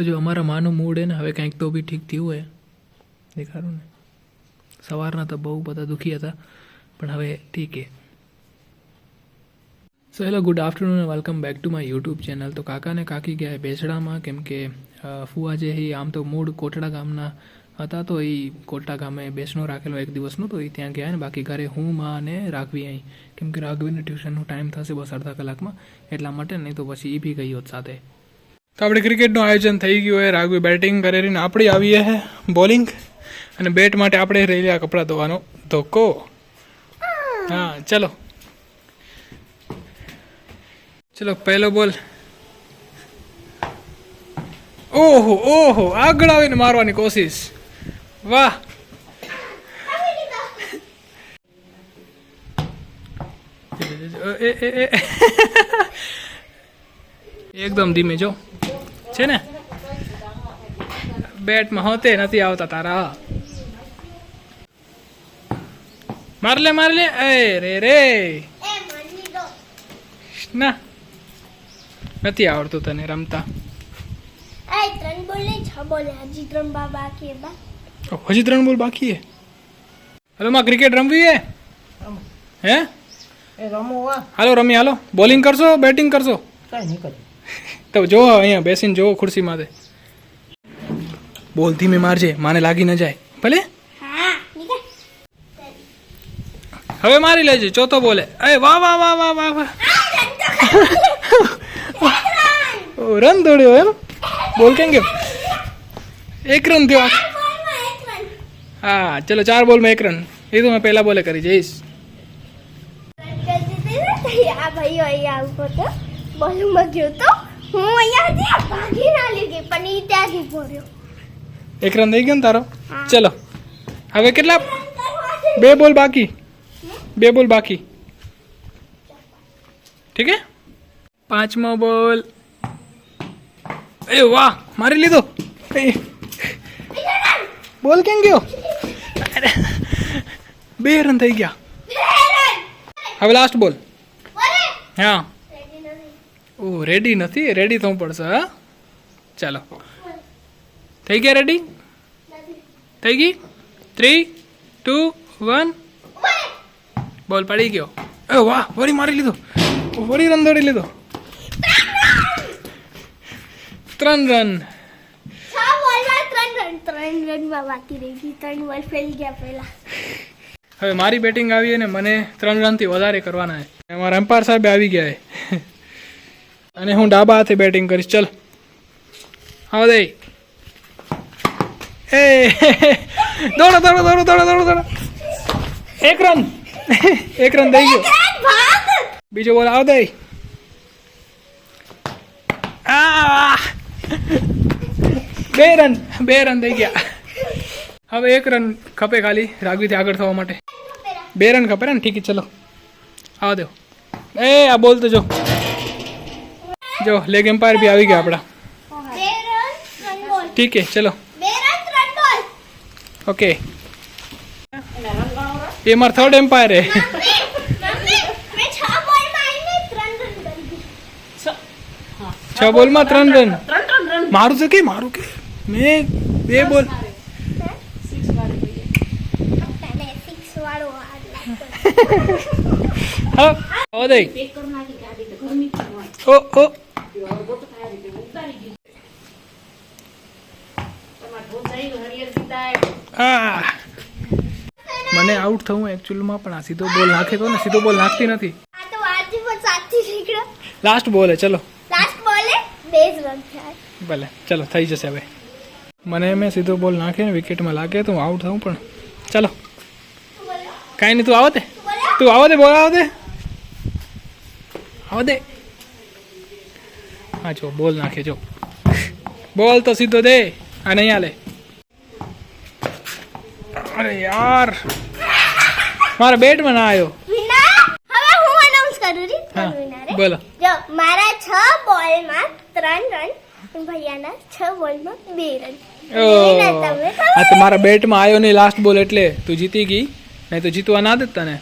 તો જો અમારા માનું મૂડ હે ને, હવે કંઈક તો બી ઠીક થયું હોય દેખાડું ને. સવારના તો બહુ બધા દુઃખી હતા, પણ હવે ઠીક હે. So hello good afternoon welcome back to my YouTube channel તો કાકા ને કાકી ગયા બેસડામાં કેમ કે ફુવા જે એ આમ તો મૂળ કોટડા ગામના હતા, તો એ કોટડા ગામે બેસણો રાખેલો એક દિવસનો, તો એ ત્યાં ગયા ને, બાકી ઘરે હું, માં અને રાખવી અહીં. કેમ કે રાઘવીને ટ્યુશનનો ટાઈમ થશે બસ અડધા કલાકમાં, એટલા માટે નહીં તો પછી એ બી ગઈ હોત સાથે. તો આપણે ક્રિકેટનું આયોજન થઈ ગયું હોય, રાઘવી બેટિંગ કરીને આપણી આવીએ હે બોલિંગ અને બેટ માટે આપણે રહી રહ્યા કપડાં ધોવાનો ધોકો. હા, ચલો. ચલો, પહેલો બોલ. ઓહો ઓહો, આગળ આવીને મારવાની કોશિશ. વાહ. એકદમ ધીમે જો. છે ને? બેટમાં હોતે નથી આવતા તારા. માર લે માર લે. એ રે રે. ના. નથી આવડતું તને રમતા. આ ત્રણ બોલે છ બોલે. હજી ત્રણ બાકી બા. ઓ, હજી ત્રણ બોલ બાકી હે હલો માં ક્રિકેટ રમવી હે? હે? રમો હાલો રમી હાલો. બોલિંગ કરશો બેટિંગ કરશો? કઈ નહીં કર્યું તો જો અહીંયા બેસીને જોવો ખુરશી માથે બોલ ધીમે મારજે માને લાગી ન જાય. ભલે? હા હવે મારી લેજે ચોથો બોલે. અરે વાહ વાહ વાહ વાહ વાહ વાહ. રન દોડ્યો એમ? બોલ કેમ ગયો? એક રન થયો. હા ચલો ચાર બોલમાં એક રન. એ તો મેં પહેલા બોલે કરી જઈશ. આ ભાઈઓ અહીંયા આવતો બોલમાં ગયો તો. હું અહીંયા હતી. ભાગી ના લીધી પણ ઈ ત્યાંથી ભર્યો. એક રન થઈ ગયો ને તારો. ચલો. હવે કેટલા? બે બોલ બાકી. બે બોલ બાકી. ઠીક હે? પાંચમો બોલ. એ વાહ મારી લીધો? બોલ કેમ ગયો? બે રન થઈ ગયા. હવે લાસ્ટ બોલ. હા. ઓ રેડી નથી? રેડી થવું પડશે, હા? ચાલો. થઈ ગયા રેડી થઈ ગઈ? થ્રી ટુ વન બોલ, પડી ગયો. એ, વાહ, વળી મારી લીધો. વળી રન દોડી લીધો. ત્રણ રન. હવે મારી બેટિંગ આવી અને મને ત્રણ રનથી વધારે કરવાના છે. અમારા એમ્પાયર સાહેબ આવી ગયા છે. અને હું ડાબા હાથે બેટિંગ કરીશ. ચલ. આવો દે. એ, દોડો દોડો દોડો દોડો દોડો દોડો. એક રન એક રન દઈ ગયો. બીજો બોલ આવ દે! બે રન બે રન થઈ ગયા. હવે એક રન ખપે ખાલી રાગવીથી આગળ થવા માટે. બે રન ખપે ને, ઠીક ચલો. આવા દેવ એ, આ બોલ તો જો. જો લેગ એમ્પાયર બી આવી ગયા આપણા. ઠીક છે, ચલો. ઓકે. એ માર થર્ડ એમ્પાયર હે. છ બોલમાં ત્રણ રન મારું છે કે મારું કે? મેં બે બોલ. હા ઓ ઓ ગોતો આ રીતે ઉતારી દીધું તમારે ઢોલ થઈ ગયું હરિયર પિતા આ મને આઉટ થવું એકચ્યુઅલમાં પણ આ સીધો બોલ નાખે તો ને સીધો બોલ નાખતી નથી. લાસ્ટ બોલ હે ચલો. લાસ્ટ બોલે બે જ રન થાય. ભલે ચલો થઈ જશે હવે. મને મેં સીધો બોલ નાખે ને વિકેટમાં લાગે તો હું આઉટ થઉં પણ ચલો. કાંઈ નહીં તું આવો દે તું આવો દે બોલ આવો દે આવો દે હા જો બોલ નાખે જો. બોલ તો સીધો દે આ નહીં હાલે અરે યાર. મારા બેટમાં ના આવ્યો હવે હું અનાઉન્સ કરું રી બોલો. જો મારા 6 બોલમાં ત્રણ રન ભૈયાના છ બોલમાં બે રન ઓ વિનર આ તો મારા બેટમાં આવ્યો નહીં લાસ્ટ બોલ એટલે. તું જીતી ગઈ નહીં તો જીતવા ના દેત તને.